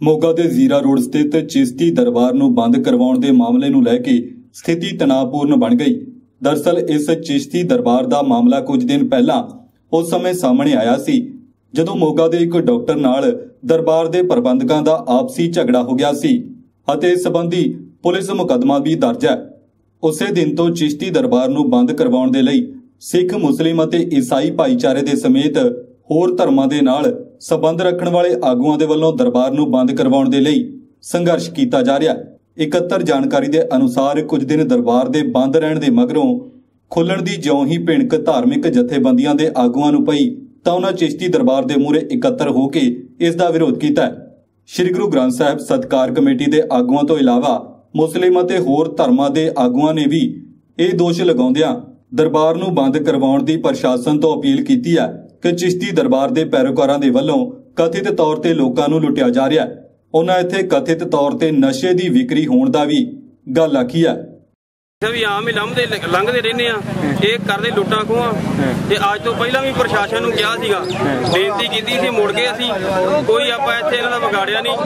ਮੋਗਾ ਦੇ ਜ਼ੀਰਾ ਰੋਡ ਸਥਿਤ ਚਿਸ਼ਤੀ ਦਰਬਾਰ ਨੂੰ ਬੰਦ ਕਰਵਾਉਣ ਦੇ ਮਾਮਲੇ ਨੂੰ ਲੈ ਕੇ ਸਥਿਤੀ ਤਣਾਅਪੂਰਨ ਬਣ ਗਈ। ਦਰਸਲ ਇਸ ਚਿਸ਼ਤੀ ਦਰਬਾਰ ਦਾ ਮਾਮਲਾ ਕੁਝ ਦਿਨ ਪਹਿਲਾਂ ਉਸ ਸਮੇਂ ਸਾਹਮਣੇ ਆਇਆ ਸੀ, ਜਦੋਂ ਮੋਗਾ ਦੇ ਇੱਕ ਡਾਕਟਰ ਨਾਲ ਦਰਬਾਰ ਦੇ ਪ੍ਰਬੰਧਕਾਂ ਦਾ ਆਪਸੀ ਝਗੜਾ ਹੋ ਗਿਆ ਸੀ ਅਤੇ ਇਸ ਸੰਬੰਧੀ ਪੁਲਿਸ ਮੁਕੱਦਮਾ ਵੀ ਦਰਜ ਹੈ। ਉਸੇ ਦਿਨ ਤੋਂ ਚਿਸ਼ਤੀ ਦਰਬਾਰ ਨੂੰ ਬੰਦ ਕਰਵਾਉਣ ਦੇ ਲਈ ਸਿੱਖ, ਮੁਸਲਿਮ ਅਤੇ ਈਸਾਈ ਭਾਈਚਾਰੇ ਦੇ ਸਮੇਤ ਹੋਰ ਧਰਮਾਂ ਦੇ ਨਾਲ ਸਬੰਧ ਰੱਖਣ ਵਾਲੇ ਆਗੂਆਂ ਦੇ ਵੱਲੋਂ ਦਰਬਾਰ ਨੂੰ ਬੰਦ ਕਰਵਾਉਣ ਦੇ ਲਈ ਸੰਘਰਸ਼ ਕੀਤਾ ਜਾ ਰਿਹਾ ਹੈ। ਇਕੱਤਰ ਜਾਣਕਾਰੀ ਦੇ ਅਨੁਸਾਰ ਕੁਝ ਦਿਨ ਦਰਬਾਰ ਦੇ ਬੰਦ ਰਹਿਣ ਦੇ ਮਗਰੋਂ ਖੁੱਲਣ ਦੀ ਜਿਉਂ ਹੀ ਭਿਣਕ ਧਾਰਮਿਕ ਜਥੇਬੰਦੀਆਂ ਦੇ ਆਗੂਆਂ ਨੂੰ ਪਈ ਤਾਂ ਉਹਨਾਂ ਚਿਸ਼ਤੀ ਦਰਬਾਰ ਦੇ ਮੂਹਰੇ ਇਕੱਤਰ ਹੋ ਕੇ ਇਸ ਦਾ ਵਿਰੋਧ ਕੀਤਾ ਹੈ। ਸ੍ਰੀ ਗੁਰੂ ਗ੍ਰੰਥ ਸਾਹਿਬ ਸਤਕਾਰ ਕਮੇਟੀ ਦੇ ਆਗੂਆਂ ਤੋਂ ਇਲਾਵਾ ਮੁਸਲਿਮ ਅਤੇ ਹੋਰ ਧਰਮਾਂ ਦੇ ਆਗੂਆਂ ਨੇ ਵੀ ਇਹ ਦੋਸ਼ ਲਗਾਉਂਦਿਆਂ ਦਰਬਾਰ ਨੂੰ ਬੰਦ ਕਰਵਾਉਣ ਦੀ ਪ੍ਰਸ਼ਾਸਨ ਤੋਂ ਅਪੀਲ ਕੀਤੀ ਹੈ। ਕਿ ਚਿਸ਼ਤੀ ਦਰਬਾਰ ਦੇ ਪੈਰੋਕਾਰਾਂ ਦੇ ਵੱਲੋਂ ਕਥਿਤ ਤੌਰ ਤੇ ਲੋਕਾਂ ਨੂੰ ਲੁੱਟਿਆ ਜਾ ਰਿਹਾ ਹੈ। ਉਹਨਾਂ ਇੱਥੇ ਕਥਿਤ ਤੌਰ ਤੇ ਨਸ਼ੇ ਦੀ ਵਿਕਰੀ ਹੋਣ ਦਾ ਵੀ ਗੱਲ ਆਖੀ ਹੈ। ਵੀ ਆਮ ਹੀ ਲੰਘਦੇ ਲੰਘਦੇ ਰਹਿੰਦੇ ਆ, ਇਹ ਕਰਦੇ ਲੁੱਟਾਂ ਖੋਹਾਂ। ਤੇ ਅੱਜ ਤੋਂ ਪਹਿਲਾਂ ਵੀ ਪ੍ਰਸ਼ਾਸਨ ਨੂੰ ਕਿਹਾ ਸੀਗਾ, ਬੇਨਤੀ ਕੀਤੀ ਸੀ ਮੁੜ ਕੇ ਅਸੀਂ, ਕੋਈ ਆਪਾਂ ਇੱਥੇ ਇਹਨਾਂ ਦਾ ਵਿਗਾੜਿਆ ਨਹੀਂ।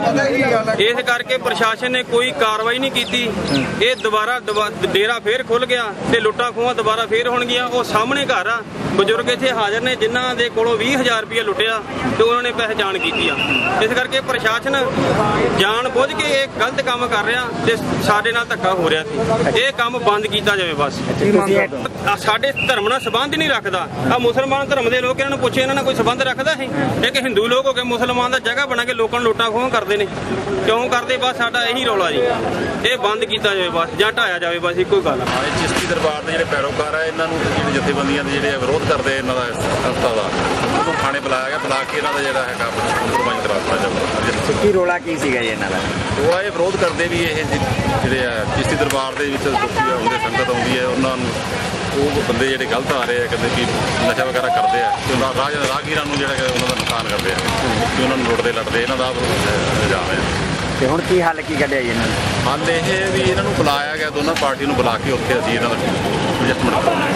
ਇਸ ਕਰਕੇ ਪ੍ਰਸ਼ਾਸਨ ਨੇ ਕੋਈ ਕਾਰਵਾਈ ਨਹੀਂ ਕੀਤੀ। ਇਹ ਦੁਬਾਰਾ ਦਵਾ- ਡੇਰਾ ਫੇਰ ਖੁੱਲ ਗਿਆ ਤੇ ਲੁੱਟਾਂ ਖੋਹਾਂ ਦੁਬਾਰਾ ਫੇਰ ਹੋਣਗੀਆਂ। ਉਹ ਸਾਹਮਣੇ ਘਰ ਆ। ਬਜ਼ੁਰਗ ਇੱਥੇ ਹਾਜ਼ਰ ਨੇ, ਜਿਨ੍ਹਾਂ ਦੇ ਕੋਲੋਂ 20000 ਰੁਪਏ ਲੁੱਟਿਆ ਤੇ ਉਹਨਾਂ ਨੇ ਪਹਿਚਾਣ ਕੀਤੀ ਆ। ਇਸ ਕਰਕੇ ਪ੍ਰਸ਼ਾਸਨ ਜਾਣ ਬੁੱਝ ਕੇ ਇਹ ਗਲਤ ਕੰਮ ਕਰ ਰਿਹਾ ਤੇ ਸਾਡੇ ਨਾਲ ਧੱਕਾ ਹੋ ਰਿਹਾ ਸੀ। ਇਹ ਕੰਮ ਬੰਦ ਕੀਤਾ ਜਾਵੇ ਬਸ। ਸਾਡੇ ਧਰਮ ਨਾਲ ਸੰਬੰਧ ਹੀ ਨਹੀਂ ਰੱਖਦਾ। ਆ ਮੁਸਲਮਾਨ ਧਰਮ ਦੇ ਲੋਕ ਇਹਨਾਂ ਨੂੰ ਪੁੱਛੇ ਇਹਨਾਂ ਨਾਲ ਕੋਈ ਸੰਬੰਧ ਰੱਖਦਾ ਹੈ? ਇੱਕ ਹਿੰਦੂ ਲੋਕ ਹੋ ਕੇ ਮੁਸਲਮਾਨ ਦਾ ਜਗ੍ਹਾ ਬਣਾ ਕੇ ਲੋਕਾਂ ਨੂੰ ਲੁੱਟਾਂ ਖੋਹਾਂ ਕਰਦੇ ਨੇ। ਕਿਉਂ ਕਰਦੇ? ਬਸ ਸਾਡਾ ਇਹੀ ਰੌਲਾ ਜੀ। ਇਹ ਬੰਦ ਕੀਤਾ ਜਾਵੇ ਬਸ ਜਾਂ ਢਾਇਆ ਜਾਵੇ ਬਸ ਇੱਕੋ ਗੱਲ ਆ। ਇਹ ਚਿਸ਼ਤੀ ਦਰਬਾਰ ਦੇ ਜਿਹੜੇ ਪੈਰੋਕਾਰ ਆ ਇਹਨਾਂ ਨੂੰ ਜਿਹੜੇ ਜਥੇਬੰਦੀਆਂ ਦੇ ਜਿਹੜੇ ਵਿਰੋਧ ਕਰਦੇ ਇਹਨਾਂ ਦਾ ਸੰਸਥਾ ਦਾ। ਉਹਨੂੰ ਥਾਣੇ ਬੁਲਾਇਆ ਗਿਆ ਬੁਲਾ ਕੇ ਇਹਨਾਂ ਦਾ ਜਿਹੜਾ ਹੈਗਾ ਕੁਰਬਾਨੀ ਕਰਾ ਦਿੱਤਾ ਜਾਊਗਾ। ਕੀ ਰੋਲਾ ਕੀ ਸੀਗਾ ਜੀ ਇਹਨਾਂ ਦਾ? ਉਹ ਇਹ ਵਿਰੋਧ ਕਰਦੇ ਵੀ ਇਹ ਜਿ- ਜਿਹੜੇ ਆ ਚਿਸ਼ਤੀ ਦਰਬਾਰ ਦੇ ਵਿੱਚ ਦੁਖੀ ਆਉਂਦੇ ਸੰਗਤ ਆਉਂਦੀ ਹੈ ਉਹਨਾਂ ਨੂੰ ਉਹ ਬੰਦੇ ਜਿਹੜੇ ਗਲਤ ਆ ਰਹੇ ਆ ਕਹਿੰਦੇ ਕਿ ਨਸ਼ਾ ਵਗੈਰਾ ਕਰਦੇ ਆ ਤੇ ਉਹਨਾਂ ਰਾਜ ਰਾਗੀਰਾਂ ਨੂੰ ਜਿਹੜਾ ਉਹਨਾਂ ਦਾ ਨੁਕਸਾਨ ਕਰਦੇ ਆ ਕਿ ਉਹਨਾਂ ਨੂੰ ਲੁੱਟਦੇ ਲੜਦੇ ਇਹਨਾਂ ਦਾ ਰੁਝਾਨ ਹੈ ਤੇ ਹੁਣ ਕੀ ਹੱਲ ਕੀ ਕੱਢਿਆ ਜੀ ਇਹਨਾਂ ਨੇ? ਹਾਲ ਇਹ ਵੀ ਇਹਨਾਂ ਨੂੰ ਬੁਲਾਇਆ ਗਿਆ ਦੋਨਾਂ ਪਾਰਟੀ ਨੂੰ ਬੁਲਾ ਕੇ ਉੱਥੇ ਅਸੀਂ ਇਹਨਾਂ ਦਾ ਐਡਜਸਟਮੈਂਟ ਕਰਾਉਣਾ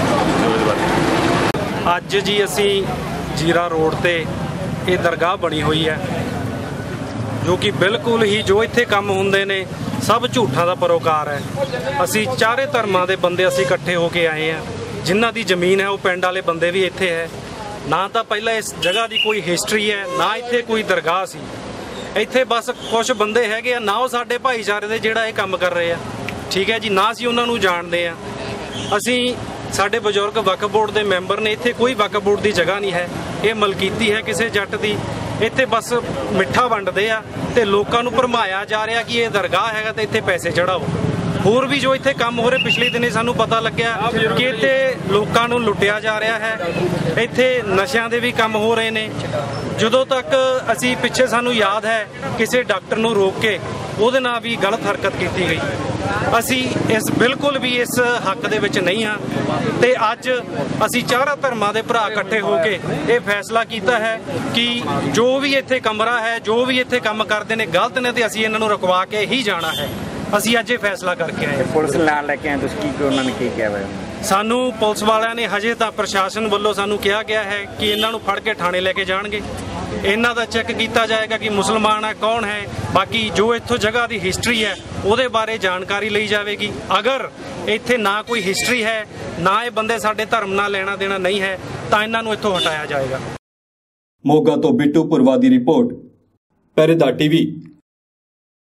ਅੱਜ ਜੀ ਅਸੀਂ ਜੀਰਾ ਰੋਡ ਤੇ ਇਹ ਦਰਗਾਹ ਬਣੀ ਹੋਈ ਹੈ। ਜੋ ਕਿ ਬਿਲਕੁਲ ਹੀ ਜੋ ਇੱਥੇ ਕੰਮ ਹੁੰਦੇ ਨੇ, ਸਭ ਝੂਠਾਂ ਦਾ ਪਰੋਕਾਰ ਹੈ। ਅਸੀਂ ਚਾਰੇ ਧਰਮਾਂ ਦੇ ਬੰਦੇ ਅਸੀਂ ਇਕੱਠੇ ਹੋ ਕੇ ਆਏ ਆ ਜਿਨ੍ਹਾਂ ਦੀ ਜ਼ਮੀਨ ਹੈ, ਉਹ ਪਿੰਡ ਵਾਲੇ ਬੰਦੇ ਵੀ ਇੱਥੇ ਹੈ। ਨਾ ਤਾਂ ਪਹਿਲਾਂ ਇਸ ਜਗ੍ਹਾ ਦੀ ਕੋਈ ਹਿਸਟਰੀ ਹੈ, ਨਾ ਇੱਥੇ ਕੋਈ ਦਰਗਾਹ ਸੀ। ਇੱਥੇ ਬਸ ਕੁਝ ਬੰਦੇ ਹੈਗੇ ਆ, ਨਾ ਉਹ ਸਾਡੇ ਭਾਈਚਾਰੇ ਦੇ ਜਿਹੜਾ ਇਹ ਕੰਮ ਕਰ ਰਹੇ ਆ। ਠੀਕ ਹੈ ਜੀ, ਨਾ ਅਸੀਂ ਉਹਨਾਂ ਨੂੰ ਜਾਣਦੇ ਆ। ਅਸੀਂ ਸਾਡੇ ਬਜ਼ੁਰਗ ਵਕਫ ਬੋਰਡ ਦੇ ਮੈਂਬਰ ਨੇ, ਇੱਥੇ ਕੋਈ ਵਕਫ ਬੋਰਡ ਦੀ ਜਗ੍ਹਾ ਨਹੀਂ ਹੈ। ਇਹ ਮਲਕੀਤੀ ਹੈ ਕਿਸੇ ਜੱਟ ਦੀ। ਇੱਥੇ ਬਸ ਮਿੱਠਾ ਵੰਡਦੇ ਆ ਤੇ ਲੋਕਾਂ ਨੂੰ ਭਰਮਾਇਆ ਜਾ ਰਿਹਾ ਕਿ ਇਹ ਦਰਗਾਹ ਹੈਗਾ ਤੇ ਇੱਥੇ ਪੈਸੇ ਚੜਾਓ। ਹੋਰ ਵੀ ਜੋ ਇੱਥੇ ਕੰਮ ਹੋ ਰਹੇ, ਪਿਛਲੇ ਦਿਨੇ ਸਾਨੂੰ ਪਤਾ ਲੱਗਿਆ ਕਿ ਇੱਥੇ ਲੋਕਾਂ ਨੂੰ ਲੁੱਟਿਆ ਜਾ ਰਿਹਾ ਹੈ। ਇੱਥੇ ਨਸ਼ਿਆਂ ਦੇ ਵੀ ਕੰਮ ਹੋ ਰਹੇ ਨੇ। ਜਦੋਂ ਤੱਕ ਅਸੀਂ ਪਿੱਛੇ ਸਾਨੂੰ ਯਾਦ ਹੈ, ਕਿਸੇ ਡਾਕਟਰ ਨੂੰ ਰੋਕ ਕੇ ਉਹਦੇ ਨਾਲ ਵੀ ਗਲਤ ਹਰਕਤ ਕੀਤੀ ਗਈ। ਅਸੀਂ ਇਸ ਬਿਲਕੁਲ ਵੀ ਇਸ ਹੱਕ ਦੇ ਵਿੱਚ ਨਹੀਂ ਹਾਂ ਤੇ ਅੱਜ ਅਸੀਂ ਚਾਰਾਂ ਧਰਮਾਂ ਦੇ ਭਰਾ ਇਕੱਠੇ ਹੋ ਕੇ ਇਹ ਫੈਸਲਾ ਕੀਤਾ ਹੈ ਕਿ ਜੋ ਵੀ ਇੱਥੇ ਕਮਰਾ ਹੈ ਜੋ ਵੀ ਇੱਥੇ ਕੰਮ ਕਰਦੇ ਨੇ ਗਲਤ ਨੇ ਤੇ ਅਸੀਂ ਇਹਨਾਂ ਨੂੰ ਰੁਕਵਾ ਕੇ ਹੀ ਜਾਣਾ ਹੈ। ਅਸੀਂ ਅੱਜ ਇਹ ਫੈਸਲਾ ਕਰਕੇ ਆਏ। ਪੁਲਿਸ ਨਾਲ ਲੈ ਕੇ ਆਏ ਤੁਸੀਂ? ਕੀ ਉਹਨਾਂ ਨੇ ਕੀ ਕਿਹਾ ਵਾ? ਸਾਨੂੰ ਪੁਲਿਸ ਵਾਲਿਆਂ ਨੇ ਹਜੇ ਤਾਂ ਪ੍ਰਸ਼ਾਸਨ ਵੱਲੋਂ ਸਾਨੂੰ ਕਿਹਾ ਗਿਆ ਹੈ ਕਿ ਇਹਨਾਂ ਨੂੰ ਫੜ ਕੇ ਥਾਣੇ ਲੈ ਕੇ ਜਾਣਗੇ। ਇਹਨਾਂ ਦਾ ਚੈੱਕ ਕੀਤਾ ਜਾਏਗਾ ਕਿ ਮੁਸਲਮਾਨ ਹੈ, ਕੌਣ ਹੈ। ਬਾਕੀ ਜੋ ਇੱਥੋਂ ਜਗ੍ਹਾ ਦੀ ਹਿਸਟਰੀ ਹੈ, ਉਹਦੇ ਬਾਰੇ ਜਾਣਕਾਰੀ ਲਈ ਜਾਵੇਗੀ। ਅਗਰ ਇੱਥੇ ਨਾ ਕੋਈ ਹਿਸਟਰੀ ਹੈ, ਨਾ ਇਹ ਬੰਦੇ ਸਾਡੇ ਧਰਮ ਨਾਲ ਲੈਣਾ ਦੇਣਾ ਨਹੀਂ ਹੈ, ਤਾਂ ਇਹਨਾਂ ਨੂੰ ਇੱਥੋਂ ਹਟਾਇਆ ਜਾਏਗਾ। ਮੋਗਾ ਤੋਂ ਬਿੱਟੂ ਪੁਰਵਾ ਦੀ ਰਿਪੋਰਟ ਪਹਿਰੇਦਾਰ ਟੀਵੀ।